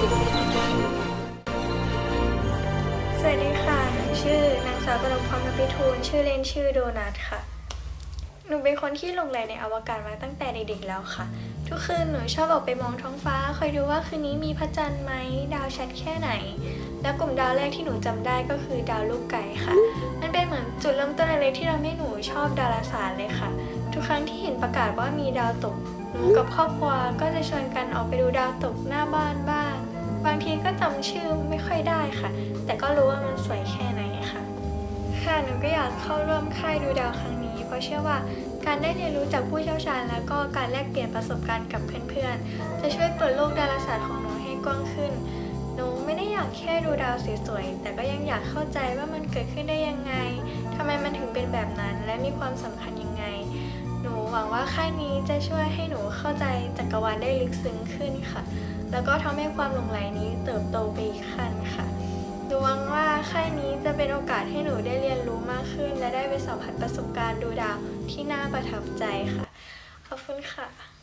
สวัสดีค่ะชื่อนางสาวกนกพรนพิทูล ชื่อเล่นชื่อโดนัทค่ะ หนูเป็นคนที่หลงใหลในอวกาศมาตั้งแต่เด็กๆแล้วค่ะ ทุกคืนหนูชอบออกไปมองท้องฟ้า คอยดูว่าคืนนี้มีพระจันทร์ไหม ดาวชัดแค่ไหน และกลุ่มดาวแรกที่หนูจำได้ก็คือดาวลูกไก่ค่ะ มันเป็นเหมือนจุดเริ่มต้นอะไรที่ทำให้หนูชอบดาราศาสตร์เลยค่ะ ทุกครั้งที่เห็นประกาศว่ามีดาวตก หนูกับครอบครัวก็จะชวนกันออกไปดูดาวตกหน้าบ้านบ้าง ทีก็จำชื่อไม่ค่อยได้ค่ะ แต่ก็รู้ว่ามันสวยแค่ไหนค่ะ ค่ะหนูก็อยากเข้าร่วมค่ายดูดาวครั้งนี้ เพราะเชื่อว่าการได้เรียนรู้จากผู้เชี่ยวชาญ แล้วก็การแลกเปลี่ยนประสบการณ์กับเพื่อนๆ จะช่วยเปิดโลกดาราศาสตร์ของหนูให้กว้างขึ้น หนูไม่ได้อยากแค่ดูดาวสวยๆ แต่ก็ยังอยากเข้าใจว่ามันเกิดขึ้นได้ยังไงทำไมมันถึงเป็นแบบนั้น และมีความสำคัญยังไง หวังว่าค่ายนี้จะช่วยให้หนูเข้าใจจักรวาลได้ลึกซึ้งขึ้นค่ะ แล้วก็ทำให้ความหลงใหลนี้เติบโตไปอีกขั้นค่ะดูหวังว่าค่ายนี้จะเป็นโอกาสให้หนูได้เรียนรู้มากขึ้น และได้ไปสัมผัสประสบการณ์ดูดาวที่น่าประทับใจค่ะ ขอบคุณค่ะ